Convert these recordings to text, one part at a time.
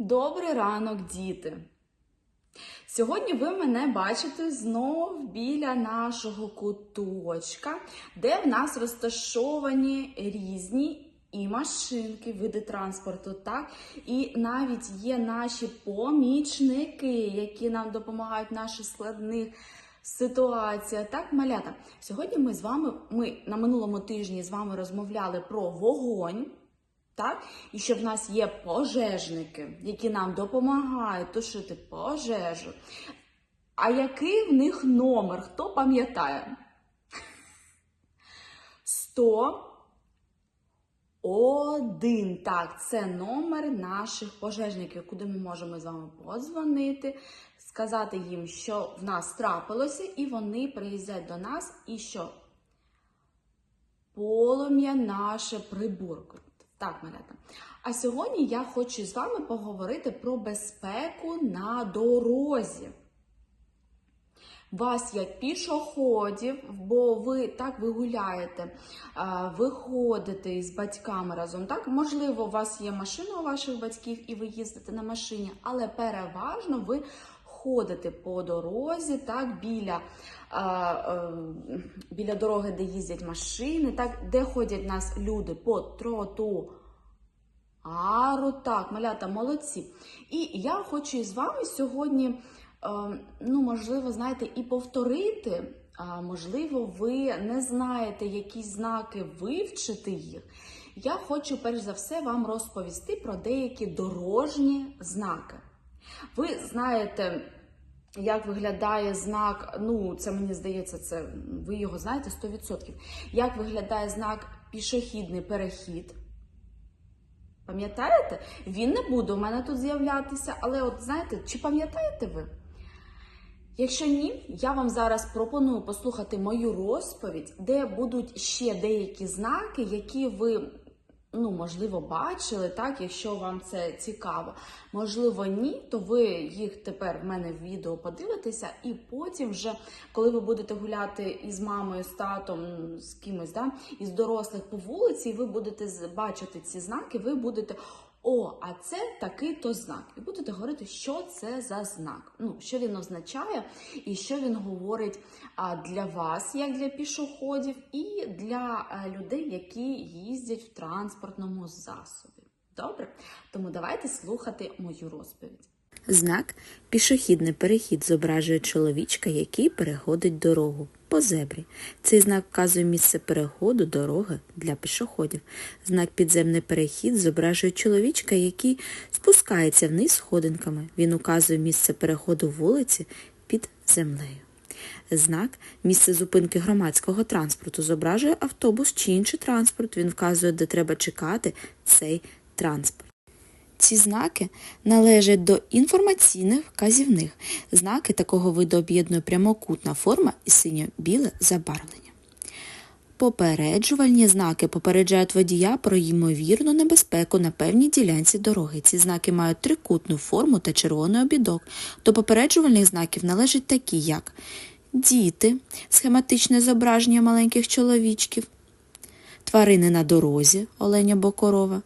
Добрий ранок, діти! Сьогодні ви мене бачите знов біля нашого куточка, де в нас розташовані різні і машинки, види транспорту, так? І навіть є наші помічники, які нам допомагають в наших складних ситуаціях. Так, малята, сьогодні ми з вами, ми на минулому тижні з вами розмовляли про вогонь. Так? І що в нас є пожежники, які нам допомагають тушити пожежу. А який в них номер? Хто пам'ятає? 101. Так, це номер наших пожежників, куди ми можемо з вами подзвонити, сказати їм, що в нас трапилося, і вони приїздять до нас і що полум'я наше приборкують. Так, малята. А сьогодні я хочу з вами поговорити про безпеку на дорозі. Вас як пішоходів, бо ви так ви гуляєте, а, ви ходите із батьками разом. Так, можливо, у вас є машина у ваших батьків і ви їздите на машині, але переважно ви ходите по дорозі, так, біля, а, а, біля дороги, де їздять машини, так, де ходять нас люди по троту. Ару, так, малята, молодці. І я хочу із вами сьогодні, е, ну, можливо, знаєте, і повторити. Можливо, ви не знаєте, які знаки вивчити їх. Я хочу перш за все вам розповісти про деякі дорожні знаки. Ви знаєте, як виглядає знак, ну, це мені здається, це ви його знаєте 100%. Як виглядає знак пішохідний перехід? Пам'ятаєте? Він не буде у мене тут з'являтися, але от знаєте, чи пам'ятаєте ви? Якщо ні, я вам зараз пропоную послухати мою розповідь, де будуть ще деякі знаки, які ви, ну, можливо, бачили, так, якщо вам це цікаво. Можливо, ні, то ви їх тепер в мене в відео подивитеся, і потім, вже, коли ви будете гуляти із мамою, з татом, з кимось, да, із дорослих по вулиці, і ви будете бачити ці знаки, ви будете. О, а це такий-то знак. І будете говорити, що це за знак, ну, що він означає, і що він говорить для вас, як для пішоходів, і для людей, які їздять в транспортному засобі. Добре? Тому давайте слухати мою розповідь. Знак пішохідний перехід зображує чоловічка, який переходить дорогу по зебрі. Цей знак вказує місце переходу дороги для пішоходів. Знак підземний перехід зображує чоловічка, який спускається вниз сходинками. Він указує місце переходу вулиці під землею. Знак місце зупинки громадського транспорту зображує автобус чи інший транспорт. Він вказує, де треба чекати цей транспорт. Ці знаки належать до інформаційних вказівних. Знаки такого виду об'єднує прямокутна форма і синьо-біле забарвлення. Попереджувальні знаки попереджають водія про ймовірну небезпеку на певній ділянці дороги. Ці знаки мають трикутну форму та червоний обідок. До попереджувальних знаків належать такі, як діти, схематичне зображення маленьких чоловічків, тварини на дорозі, оленя або корова,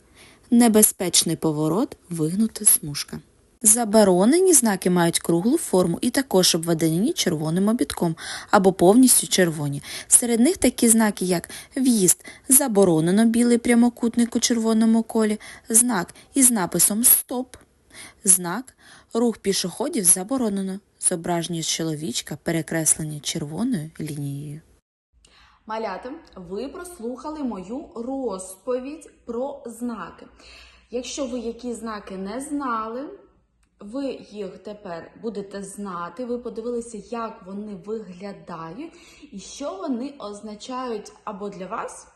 небезпечний поворот, вигнута смужка. Заборонені знаки мають круглу форму і також обведені червоним обідком або повністю червоні. Серед них такі знаки, як в'їзд, заборонено білий прямокутник у червоному колі, знак із написом Стоп, знак рух пішоходів заборонено, зображення чоловічка перекреслені червоною лінією. Малята, ви прослухали мою розповідь про знаки. Якщо ви які знаки не знали, ви їх тепер будете знати, ви подивилися, як вони виглядають і що вони означають або для вас,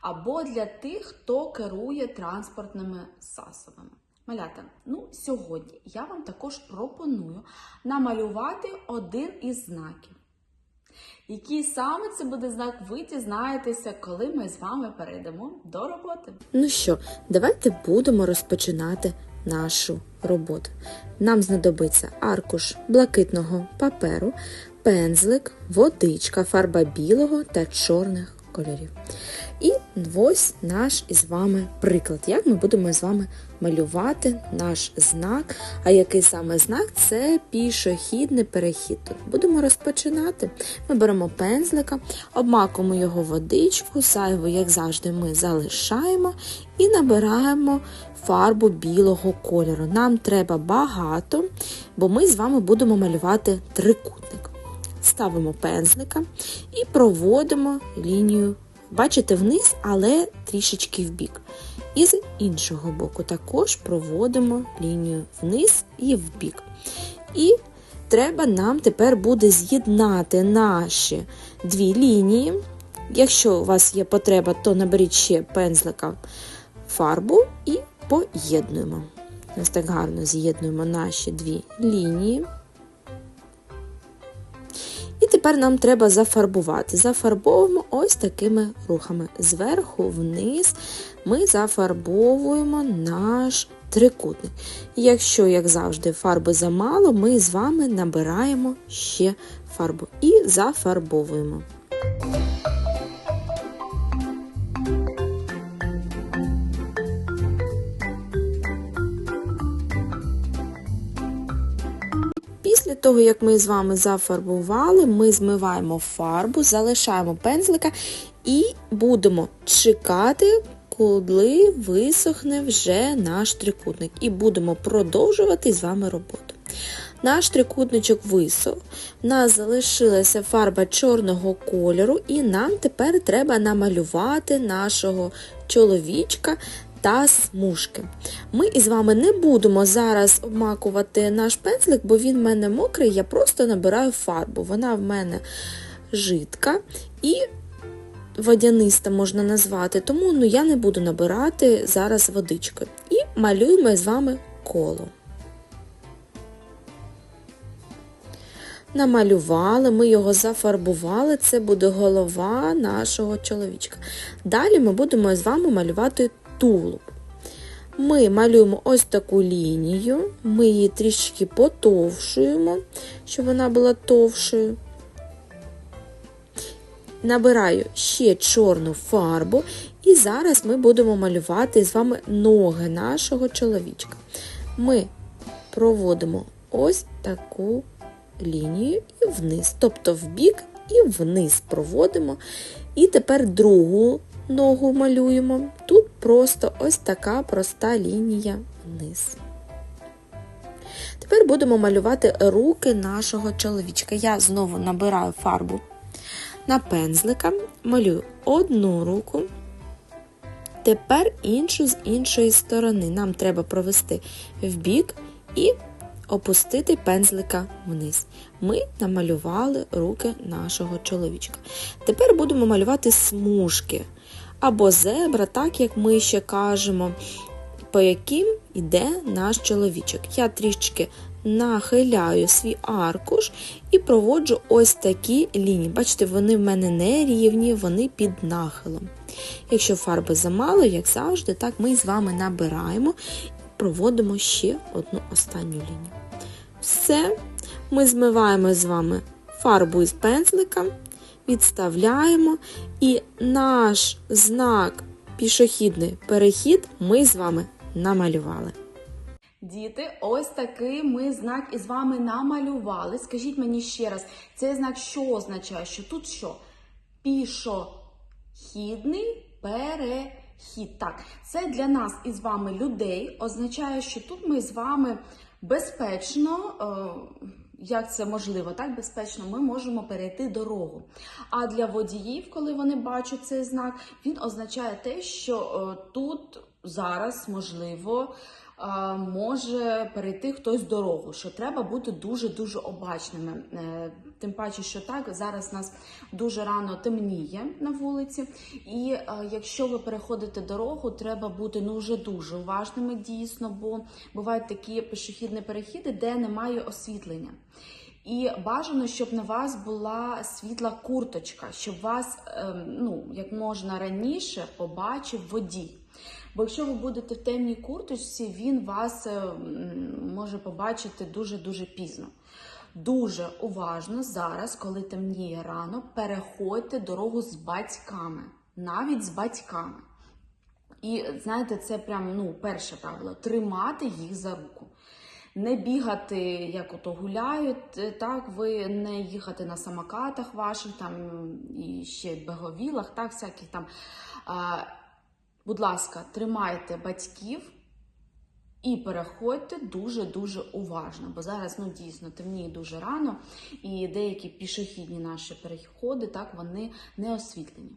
або для тих, хто керує транспортними засобами. Малята, ну сьогодні я вам також пропоную намалювати один із знаків. Який саме це буде знак, ви дізнаєтеся, коли ми з вами перейдемо до роботи. Ну що, давайте будемо розпочинати нашу роботу. Нам знадобиться аркуш блакитного паперу, пензлик, водичка, фарба білого та чорних кольорів. І ось наш із вами приклад, як ми будемо з вами малювати наш знак. А який саме знак? Це пішохідний перехід. Будемо розпочинати. Ми беремо пензлика, обмакуємо його водичку, зайву, як завжди, ми залишаємо і набираємо фарбу білого кольору. Нам треба багато, бо ми з вами будемо малювати трикутник. Ставимо пензлика і проводимо лінію, бачите, вниз, але трішечки вбік. І з іншого боку також проводимо лінію вниз і вбік. І треба нам тепер буде з'єднати наші дві лінії. Якщо у вас є потреба, то наберіть ще пензлика фарбу і поєднуємо. Ось так гарно з'єднуємо наші дві лінії. І тепер нам треба зафарбувати. Зафарбовуємо ось такими рухами. Зверху вниз ми зафарбовуємо наш трикутник. Якщо, як завжди, фарби замало, ми з вами набираємо ще фарбу і зафарбовуємо. Після того, як ми з вами зафарбували, ми змиваємо фарбу, залишаємо пензлика і будемо чекати, коли висохне вже наш трикутник. І будемо продовжувати з вами роботу. Наш трикутничок висох, в нас залишилася фарба чорного кольору, і нам тепер треба намалювати нашого чоловічка та смужки. Ми із вами не будемо зараз обмакувати наш пензлик, бо він в мене мокрий, я просто набираю фарбу. Вона в мене жидка і водяниста можна назвати, тому ну, я не буду набирати зараз водичкою. І малюємо з вами коло. Намалювали, ми його зафарбували, це буде голова нашого чоловічка. Далі ми будемо з вами малювати тулуб. Ми малюємо ось таку лінію, ми її трішки потовшуємо, щоб вона була товшою. Набираю ще чорну фарбу, і зараз ми будемо малювати з вами ноги нашого чоловічка. Ми проводимо ось таку лінію і вниз, тобто вбік і вниз проводимо. І тепер другу ногу малюємо. Тут просто ось така проста лінія вниз. Тепер будемо малювати руки нашого чоловічка. Я знову набираю фарбу на пензлика, малюю одну руку, тепер іншу з іншої сторони. Нам треба провести вбік і опустити пензлика вниз. Ми намалювали руки нашого чоловічка. Тепер будемо малювати смужки або зебра, так як ми ще кажемо, по яким йде наш чоловічок. Я трішки нахиляю свій аркуш і проводжу ось такі лінії. Бачите, вони в мене не рівні, вони під нахилом. Якщо фарби замало, як завжди, так ми з вами набираємо і проводимо ще одну останню лінію. Все, ми змиваємо з вами фарбу із пензлика, відставляємо, і наш знак пішохідний перехід ми з вами намалювали. Діти, ось такий ми знак із вами намалювали. Скажіть мені ще раз, цей знак що означає? Що тут що? Пішохідний перехід. Так, це для нас із вами людей означає, що тут ми з вами безпечно. Е як це можливо, так безпечно, ми можемо перейти дорогу. А для водіїв, коли вони бачать цей знак, він означає те, що е, тут зараз можливо може перейти хтось дорогу, що треба бути дуже дуже обачними. Е, тим паче, що так зараз нас дуже рано темніє на вулиці, і е, якщо ви переходите дорогу, треба бути ну вже дуже уважними дійсно, бо бувають такі пішохідні перехіди, де немає освітлення. І бажано, щоб на вас була світла курточка, щоб вас ем, ну як можна раніше побачив водій. Бо якщо ви будете в темній курточці, він вас е, може побачити дуже дуже пізно. Дуже уважно зараз, коли темніє рано, переходьте дорогу з батьками, навіть з батьками. І знаєте, це прям ну, перше правило тримати їх за руку. Не бігати, як ото гуляють, е, так, ви не їхати на самокатах ваших там і ще беговілах, так, всяких там. А, будь ласка, тримайте батьків і переходьте дуже-дуже уважно, бо зараз ну дійсно темніє дуже рано, і деякі пішохідні наші переходи, так, вони не освітлені.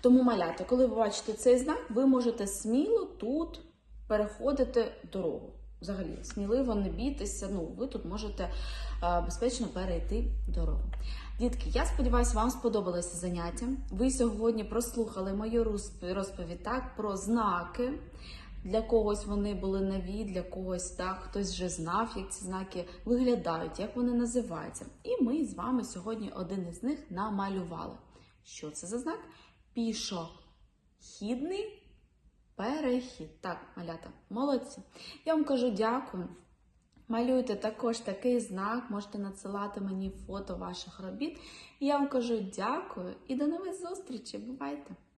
Тому малята, коли ви бачите цей знак, ви можете сміло тут переходити дорогу. Взагалі, сміливо не бійтеся. Ну, ви тут можете е, безпечно перейти дорогу. Дітки, я сподіваюся, вам сподобалося заняття. Ви сьогодні прослухали мою розповідь так, про знаки. Для когось вони були нові, для когось так, хтось вже знав, як ці знаки виглядають, як вони називаються. І ми з вами сьогодні один із них намалювали. Що це за знак? Пішохідний перехід. Так, малята, молодці. Я вам кажу дякую. Малюйте також такий знак, можете надсилати мені фото ваших робіт. Я вам кажу дякую і до нових зустрічей. Бувайте!